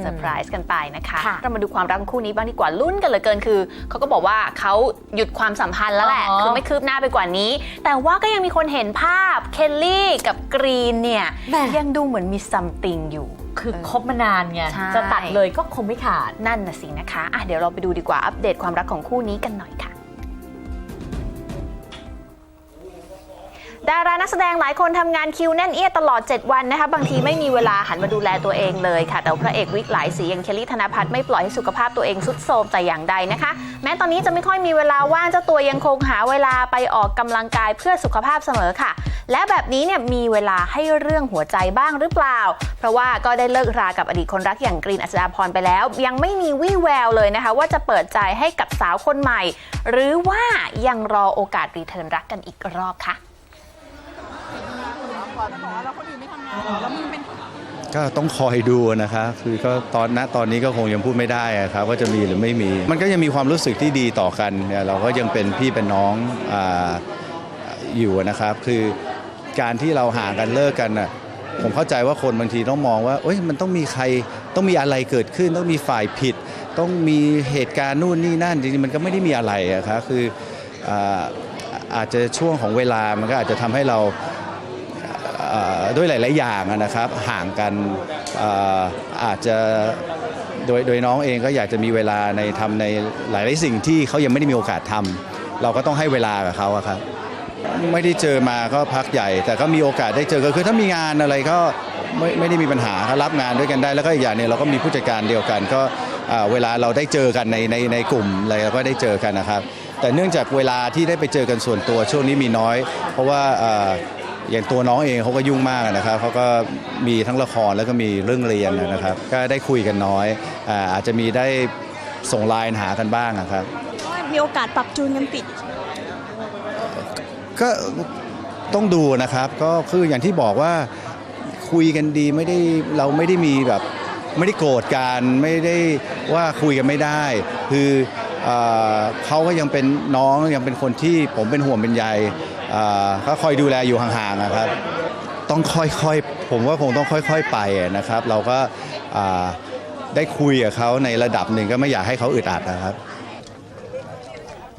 เซอร์ไพรส์กันไปนะคะค่ะ เรามาดูความรักของคู่นี้บ้างดีกว่าลุ้นกันเหลือเกินคือเขาก็บอกว่าเขาหยุดความสัมพันธ์แล้วแหละอ๋อ คือไม่คืบหน้าไปกว่านี้ แต่ว่าก็ยังมีคนเห็นภาพเคลลี่กับกรีนเนี่ยแหม่ ยังดูเหมือนมีซัมติงอยู่ คือคบมานานไง ใช่ จะตัดเลยก็คงไม่ขาด นั่นน่ะสินะคะอะเดี๋ยวเราไปดูดีกว่าอัปเดตความรักของคู่นี้กันหน่อยค่ะ ดารานักแสดงหลายคนทำงานคิวแน่นเอียดตลอด 7 วันนะคะ บางทีไม่มีเวลาหันมาดูแลตัวเองเลยค่ะ แต่พระเอกวิกหลายสีอย่างเคลลี่ธนพัฒน์ไม่ปล่อยให้สุขภาพตัวเองสุดโทรมแต่อย่างใดนะคะ แม้ตอนนี้จะไม่ค่อยมีเวลาว่างเจ้าตัวยังคงหาเวลาไปออกกำลังกายเพื่อสุขภาพเสมอค่ะ และแบบนี้เนี่ยมีเวลาให้เรื่องหัวใจบ้างหรือเปล่า เพราะว่าก็ได้เลิกรากับอดีตคนรักอย่างกรีนอัศดาพรไปแล้ว ยังไม่มีวี่แววเลยนะคะ ว่าจะเปิดใจให้กับสาวคนใหม่ หรือว่ายังรอโอกาสรีเทิร์นรักกันอีกรอบค่ะ ก็ต้องคอยดูนะคะคือก็ตอนณตอนนี้ก็คงยังพูดไม่ได้อะครับว่าจะมีหรือไม่มี มันก็ยังมีความรู้สึกที่ดีต่อกันเนี่ยเราก็ยังเป็นพี่เป็นน้องอาอยู่นะครับ คือการที่เราห่างกันเลิกกันน่ะผมเข้าใจว่าคนบางทีต้องมองว่าเอ้ยมันต้องมีใครต้องมีอะไรเกิดขึ้น ต้องมีฝ่ายผิด ต้องมีเหตุการณ์นู่นนี่นั่นจริงๆมันก็ไม่ได้มีอะไรอะครับคืออาอาจจะช่วงของเวลามันก็อาจจะทำให้เรา ด้วยหลาย ๆ อย่างนะครับห่างกันเอ่อาจจะโดยโดยน้องเองก็อยากจะมีเวลาในทำในหลาย ๆ สิ่งที่เขายังไม่ได้มีโอกาสทำเราก็ต้องให้เวลากับเขาครับไม่ได้เจอมาก็พักใหญ่ แต่ก็มีโอกาสได้เจอก็คือถ้ามีงานอะไรก็ไม่ไม่ได้มีปัญหาครับรับงานด้วยกันได้ แล้วก็อีกอย่างหนึงเราก็มีผู้จัดการเดียวกัน ก็เวลาเราได้เจอกันในในในกลุ่มอะไรเราก็ได้เจอกันนะครับ แต่เนื่องจากเวลาที่ได้ไปเจอกันส่วนตัวช่วงนี้มีน้อย เพราะว่า อ่าอย่างตัวน้องเองเขาก็ยุ่งมากนะครับเขาก็มีทั้งละครแล้วก็มีเรื่องเรียนนะครับ ก็ได้คุยกันน้อยอาอาจจะมีได้ส่งไลน์หากันบ้างอะครับมีโอกาสปรับจูนกันติด ก็ต้องดูนะครับก็คืออย่างที่บอกว่าคุยกันดีไม่ได้เราไม่ได้มีแบบไม่ได้โกรธกันไม่ได้ว่าคุยกันไม่ได้ คือเอ่อเขาก็ยังเป็นน้องยังเป็นคนที่ผมเป็นห่วงเป็นใยเอ่อ ก็คอยดูแลอยู่ห่างๆนะครับ ต้องค่อยๆ ผมว่าคงต้องค่อย ๆ ไปนะครับ เราก็อ่าได้คุยกับเขาในระดับหนึ่งก็ไม่อยากให้เขาอึดอัดนะครับ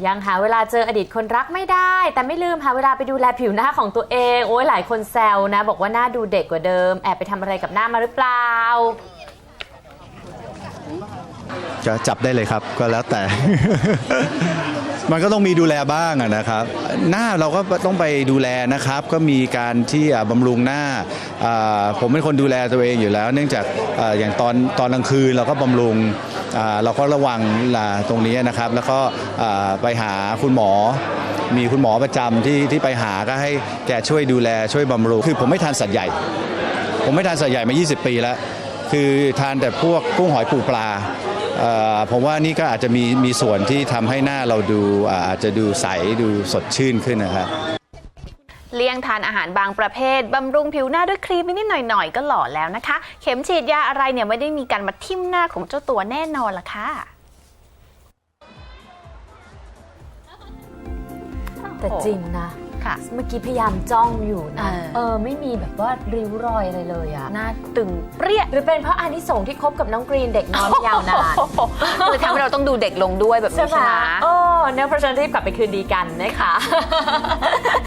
ยังหาเวลาเจออดีตคนรักไม่ได้ แต่ไม่ลืมหาเวลาไปดูแลผิวหน้าของตัวเอง โอ้ยหลายคนแซวนะ บอกว่าหน้าดูเด็กกว่าเดิม แอบไปทำอะไรกับหน้ามาหรือเปล่า จะจับได้เลยครับก็แล้วแต่ มันก็ต้องมีดูแลบ้างนะครับ หน้าเราก็ต้องไปดูแลนะครับ ก็มีการที่บำรุงหน้า ผมเป็นคนดูแลตัวเองอยู่แล้ว เนื่องจากอย่างตอนตอนกลางคืนเราก็บำรุงเราก็ระวังตรงนี้นะครับ แล้วก็ไปหาคุณหมอ มีคุณหมอประจำที่ที่ไปหาก็ให้แกช่วยดูแลช่วยบำรุง คือผมไม่ทานสัตว์ใหญ่ ผมไม่ทานสัตว์ใหญ่มา 20 ปีแล้ว คือทานแต่พวกกุ้งหอยปูปลา ผมว่านี่ก็อาจจะมีมีส่วนที่ทำให้หน้าเราดูอ่าอาจจะดูใสดูสดชื่นขึ้นนะครับเลี่ยงทานอาหารบางประเภท บำรุงผิวหน้าด้วยครีมนิดๆหน่อยๆ ก็หล่อแล้วนะคะ เข็มฉีดยาอะไรเนี่ยไม่ได้มีการมาทิ่มหน้าของเจ้าตัวแน่นอนละค่ะแต่จริงนะ ค่ะ เมื่อกี้พยายามจ้องอยู่นะ เออ เออ ไม่มีแบบว่าริ้วรอยอะไรเลยอะหน้าตึงเปรี้ยหรือเป็นเพราะอานิสงส์ที่คบกับน้องกรีนเด็กน้อยมายาวนานคือทำให้เราต้องดูเด็กลงด้วยแบบใช่นี้ไหมใช่ไหมโอ้เนี่ยเพราะฉะนั้นรีบกลับไปคืนดีกันนะคะ